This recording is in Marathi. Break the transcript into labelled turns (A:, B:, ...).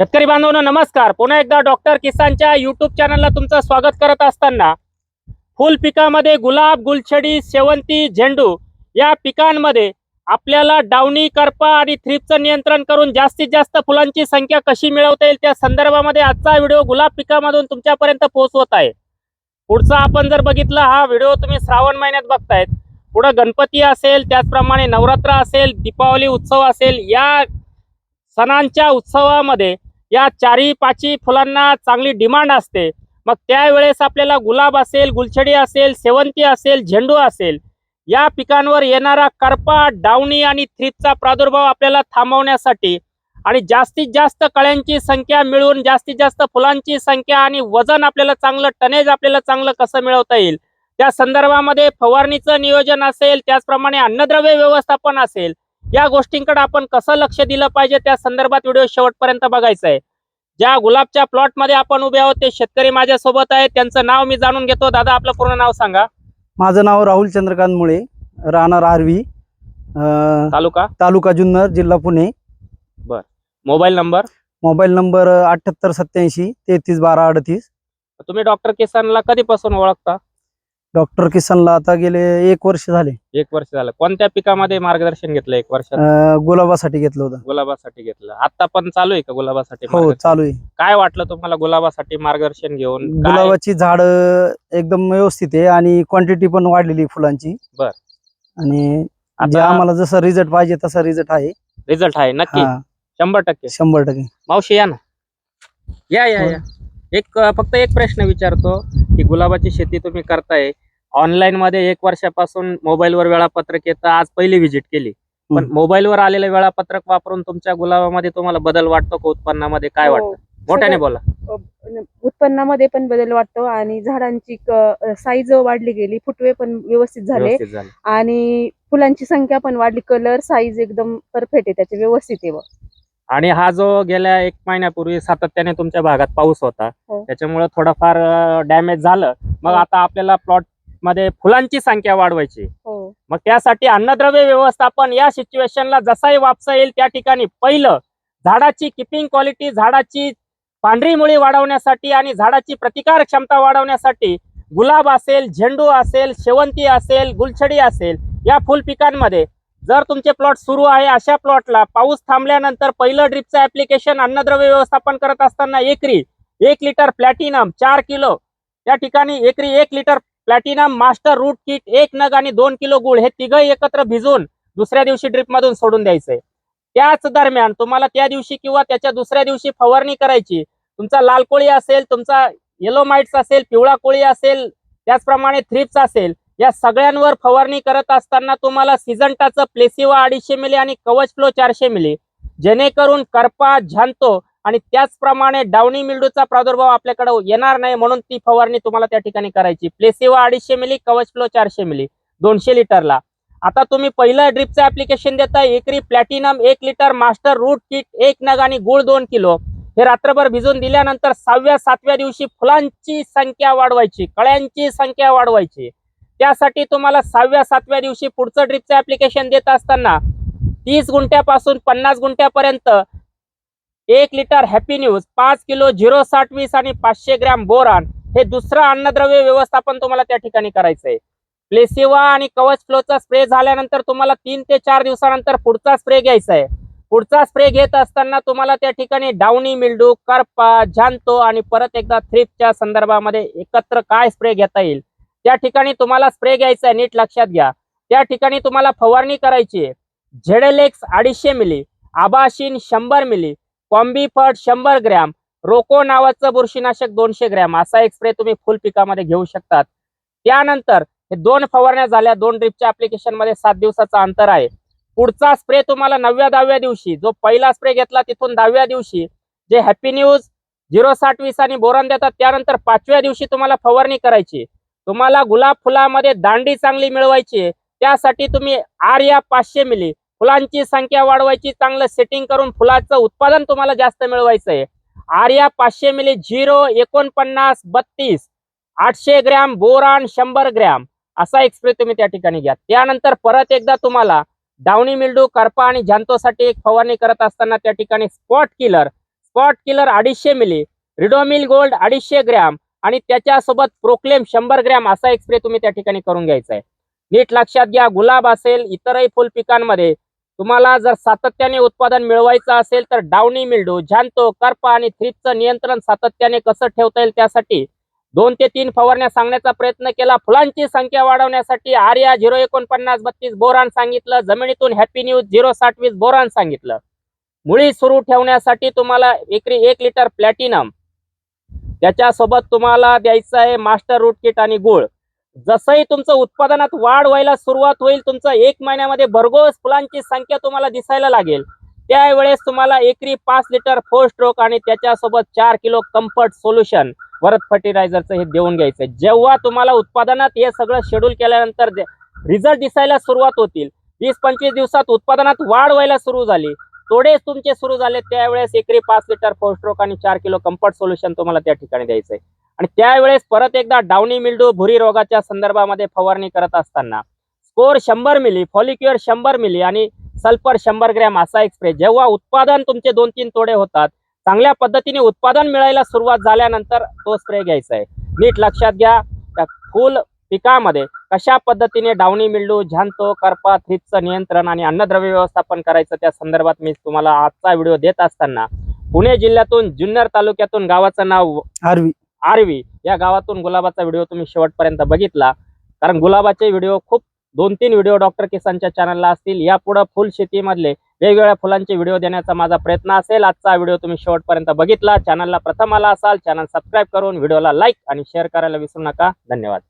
A: शेतकरी बांधवांनो नमस्कार. पुन्हा एकदा डॉक्टर किसानच्या युट्यूब चॅनलला तुमचं स्वागत करत असताना फुल पिकामध्ये गुलाब गुलछडी शेवंती झेंडू या पिकांमध्ये आपल्याला डावणी करपा आणि थ्रीपचं नियंत्रण करून जास्तीत जास्त फुलांची संख्या कशी मिळवता येईल त्या संदर्भामध्ये आजचा व्हिडिओ गुलाब पिकामधून तुमच्यापर्यंत पोहोचवत आहे. पुढचा आपण जर बघितला हा व्हिडिओ तुम्ही श्रावण महिन्यात बघतायत. पुढं गणपती असेल त्याचप्रमाणे नवरात्र असेल दीपावली उत्सव असेल या सणांच्या उत्सवामध्ये या चारी पाची फुलांना चांगली डिमांड असते. मग त्यावेळेस आपल्याला गुलाब असेल गुलछडी असेल सेवंती असेल झेंडू असेल या पिकांवर येणारा करपा डावणी आणि थ्रीपचा प्रादुर्भाव आपल्याला थांबवण्यासाठी आणि जास्तीत जास्त कळ्यांची संख्या मिळवून जास्तीत जास्त फुलांची संख्या आणि वजन आपल्याला चांगलं टनेज आपल्याला चांगलं कसं मिळवता येईल? त्या संदर्भामध्ये फवारणीचं नियोजन असेल त्याचप्रमाणे अन्नद्रव्य व्यवस्थापन असेल या गोष्टींकडे आपण कसं लक्ष दिलं पाहिजे त्या संदर्भात व्हिडिओ शेवटपर्यंत बघायचा आहे. ज्या गुलाबच्या प्लॉटमध्ये आपण उभे आहोत ते शेतकरी माझ्या सोबत आहेत. त्यांचं नाव मी जाणून घेतो. दादा आपलं पूर्ण नाव सांगा.
B: माझं नाव राहुल चंद्रकांत मुळे राहणार आरवी
A: तालुका?
B: तालुका जुन्नर जिल्हा Pune.
A: Mobile number?
B: Mobile number अठ्ठ्याहत्तर सत्याऐंशी तेहतीस बारा अडतीस.
A: तुम्ही डॉक्टर किसानला कधीपासून ओळखता?
B: डॉक्टर किसनला आता गेले एक वर्ष झाले.
A: एक वर्ष झालं. कोणत्या पिकामध्ये मार्गदर्शन घेतलं एक वर्षात?
B: अं, गुलाबासाठी घेतलं होतं.
A: गुलाबासाठी घेतलं. आता पण चालू आहे का गुलाबासाठी
B: हो
A: मार्गदर्शन?
B: चालू आहे.
A: काय वाटलं तुम्हाला गुलाबासाठी मार्गदर्शन घेऊन? काय?
B: गुलाबाची झाड एकदम व्यवस्थित आहे आणि क्वांटिटी पण वाढलेली आहे फुलांची.
A: बर.
B: आणि जे
A: आता
B: आम्हाला जसं रिझल्ट पाहिजे तसा रिझल्ट आहे.
A: रिझल्ट आहे नक्की.
B: हा.
A: शंभर टक्के.
B: शंभर टक्के.
A: मावशी या ना. या या या. एक अं, फक्त एक प्रश्न विचारतो की गुलाबाची शेती तुम्ही करताय. ऑनलाईन मध्ये एक वर्षापासून मोबाईलवर वेळापत्रक येतं. आज पहिली व्हिजिट केली. पण. मोबाईलवर आलेलं वेळापत्रक वापरून तुमच्या गुलाबामध्ये तुम्हाला बदल वाटतो का? उत्पन्नामध्ये काय
C: हो.
A: वाटतं? मोठ्याने बोला.
C: उत्पन्नामध्ये पण बदल वाटतो आणि झाडांची साईज वाढली गेली. फुटवे पण व्यवस्थित झाले. आणि फुलांची संख्या पण वाढली. कलर साईज एकदम परफेक्ट आहे त्याचे. व्यवस्थित आहे.
A: आणि हा जो गेल्या एक महिन्यापूर्वी सातत्याने तुमच्या भागात पाऊस होता
C: हो.
A: त्याच्यामुळे थोडंफार डॅमेज झालं. मग
C: हो.
A: आता आपल्याला प्लॉट मध्ये फुलांची संख्या वाढवायची.
C: हो.
A: मग त्यासाठी अन्नद्रव्य व्यवस्थापन या सिच्युएशनला जसाही वापसा येईल त्या ठिकाणी पहिलं झाडाची किपिंग क्वालिटी झाडाची पांढरी मुळी वाढवण्यासाठी आणि झाडाची प्रतिकार क्षमता वाढवण्यासाठी गुलाब असेल झेंडू असेल शेवंती असेल गुलछडी असेल या फुल पिकांमध्ये जर तुमचे प्लॉट सुरू आहे अशा प्लॉटला पाऊस थांबल्यानंतर पहिलं ड्रिपचं ऍप्लिकेशन अन्नद्रव्य व्यवस्थापन करत असताना एकरी एक लिटर प्लॅटिनम चार किलो. त्या ठिकाणी एकरी एक litre platinum master root kit एक नग आणि दोन किलो गुळ हे तिघं एकत्र भिजवून दुसऱ्या दिवशी ड्रिप मधून सोडून द्यायचंय त्याच दरम्यान तुम्हाला त्या दिवशी किंवा त्याच्या दुसऱ्या दिवशी फवारणी करायची. तुमचा लाल कोळी असेल तुमचा येलो माइट्स असेल पिवळा कोळी असेल त्याचप्रमाणे थ्रिप्स असेल या सगळ्यांवर फवारणी करत असताना तुम्हाला सिजंटाचं प्लेसिवा अडीचशे मिली आणि कवच फ्लो चारशे मिली. जेणेकरून करपा झांतो आणि त्याचप्रमाणे डावणी मिल्डूचा प्रादुर्भाव आपल्याकडे येणार नाही म्हणून ती फवारणी तुम्हाला त्या ठिकाणी करायची. प्लेसिवा अडीचशे मिली कवच फ्लो चारशे मिली दोनशे लिटरला आता तुम्ही पहिलं ड्रिपचं ऍप्लिकेशन देता एकरी प्लॅटिनम एक लिटर मास्टर रूट किट एक नग आणि गुळ दोन किलो. हे रात्रभर भिजून दिल्यानंतर सहाव्या सातव्या दिवशी फुलांची संख्या वाढवायची कळ्यांची संख्या वाढवायची. त्यासाठी तुम्हाला सहाव्या सातव्या दिवशी पुढचं ड्रिपचं ऍप्लिकेशन देत असताना तीस गुंठ्यापासून पन्नास गुंठ्यापर्यंत एक लिटर हॅपी न्यूज पाच किलो झिरो साठ वीस आणि पाचशे ग्रॅम बोरान हे दुसरं अन्नद्रव्य व्यवस्थापन तुम्हाला त्या ठिकाणी करायचंय. प्लेसिवा आणि कवच फ्लोचा स्प्रे झाल्यानंतर तुम्हाला तीन ते चार दिवसानंतर पुढचा स्प्रे घ्यायचा आहे पुढचा स्प्रे घेत असताना तुम्हाला त्या ठिकाणी डाउनी मिल्डू करपा झांतो आणि परत एकदा थ्रिपच्या संदर्भामध्ये एकत्र काय स्प्रे घेता येईल? त्या ठिकाणी तुम्हाला स्प्रे घ्यायचा आहे नीट लक्षात घ्या. त्या ठिकाणी तुम्हाला फवारणी करायची आहे. झेडेलेक्स अडीचशे मिली आबाशिन शंभर मिली कॉम्बीफर्ट शंभर ग्रॅम रोको नावाचं बुरशीनाशक दोनशे ग्रॅम असा एक स्प्रे तुम्ही फुल पिकामध्ये घेऊ शकतात. त्यानंतर हे दोन फवारण्या झाल्या दोन ड्रिपच्या ऍप्लिकेशनमध्ये सात दिवसाचं अंतर आहे. पुढचा स्प्रे तुम्हाला नवव्या दहाव्या दिवशी जो पहिला स्प्रे घेतला तिथून दहाव्या दिवशी जे हॅपी न्यूज झिरो साठ वीस आणि बोरन देतात त्यानंतर पाचव्या दिवशी तुम्हाला फवारणी करायची. तुम्हाला गुलाब फुलामध्ये दांडी चांगली मिळवायची त्यासाठी तुम्ही आर या पाचशे मिली फुलांची संख्या वाढवायची चांगलं सेटिंग करून फुलाचं उत्पादन तुम्हाला जास्त मिळवायचं आहे आर्या पाचशे मिली झिरो एकोणपन्नास बत्तीस आठशे ग्रॅम बोरान शंभर ग्रॅम. असा एक स्प्रे तुम्ही त्या ठिकाणी घ्या. त्यानंतर परत एकदा तुम्हाला डावणी मिल्डू करपा आणि जांतोसाठी एक फवारणी करत असताना त्या ठिकाणी स्पॉट किलर स्पॉट किलर अडीचशे मिली रिडोमिल गोल्ड अडीचशे ग्रॅम आणि त्याच्यासोबत प्रोक्लेम शंभर ग्रॅम असा एक स्प्रे तुम्ही त्या ठिकाणी करून घ्यायचा आहे नीट लक्षात घ्या गुलाब असेल इतरही फुल पिकांमध्ये तुम्हाला जर सातत्याने उत्पादन मिळवायचं असेल तर डावणी मिल्डू झांतो करपा आणि थ्रीपचं नियंत्रण सातत्याने कसं ठेवता येईल त्यासाठी दोन ते तीन फवारण्या सांगण्याचा प्रयत्न केला. फुलांची संख्या वाढवण्यासाठी आर्या झिरो एकोणपन्नास बत्तीस बोरान सांगितलं. जमिनीतून हॅपी न्यूज झिरो साठवीस बोरान सांगितलं. मुळी सुरू ठेवण्यासाठी तुम्हाला एकरी एक लिटर प्लॅटिनम त्याच्यासोबत तुम्हाला द्यायचं आहे मास्टर रूट किट आणि गुळ. जसंही तुमचं उत्पादनात वाढ व्हायला सुरुवात होईल तुमचं एक महिन्यामध्ये भरघोस फुलांची संख्या तुम्हाला दिसायला लागेल. त्यावेळेस तुम्हाला एकरी पाच लिटर फोर स्ट्रोक आणि त्याच्यासोबत चार किलो कम्फर्ट सोल्युशन वरत फर्टिलायझरचं हे देऊन घ्यायचं जेव्हा तुम्हाला उत्पादनात हे सगळं शेड्यूल केल्यानंतर रिझल्ट दिसायला सुरुवात होतील वीस पंचवीस दिवसात उत्पादनात वाढ व्हायला सुरू झाली तोडेच तुमचे सुरू झाले त्यावेळेस एकरी पाच लिटर फोर स्ट्रोक आणि चार किलो कम्फर्ट सोल्युशन तुम्हाला त्या ठिकाणी द्यायचं आहे. आणि त्यावेळेस परत एकदा डावणी मिल्डू भुरी रोगाच्या संदर्भामध्ये फवारणी करत असताना स्कोर शंभर मिली फॉलिक्युअर शंभर मिली आणि सल्फर शंभर ग्रॅम असा एक स्प्रे जेव्हा उत्पादन तुमचे दोन तीन तोडे होतात चांगल्या पद्धतीने उत्पादन मिळायला सुरुवात झाल्यानंतर तो स्प्रे घ्यायचा आहे. नीट लक्षात घ्या त्या फुल पिकामध्ये कशा पद्धतीने डावणी मिल्डू झांतो करपा थ्रिपचं नियंत्रण आणि अन्नद्रव्य व्यवस्थापन करायचं त्या संदर्भात मी तुम्हाला आजचा व्हिडिओ देत असताना पुणे जिल्ह्यातून जुन्नर तालुक्यातून गावाचं नाव
B: आरवी.
A: आरवी या गावातून गुलाबाचा व्हिडिओ तुम्ही शेवटपर्यंत बघितला. कारण गुलाबाचे व्हिडिओ खूप दोन तीन व्हिडिओ डॉक्टर किसानच्या चॅनलला असतील. यापुढं फुल शेतीमधले वेगवेगळ्या फुलांचे व्हिडिओ देण्याचा माझा प्रयत्न असेल. आजचा व्हिडिओ तुम्ही शेवटपर्यंत बघितला. चॅनलला प्रथम आला असाल चॅनल सबस्क्राईब करून व्हिडिओला लाईक आणि शेअर करायला विसरू नका. धन्यवाद.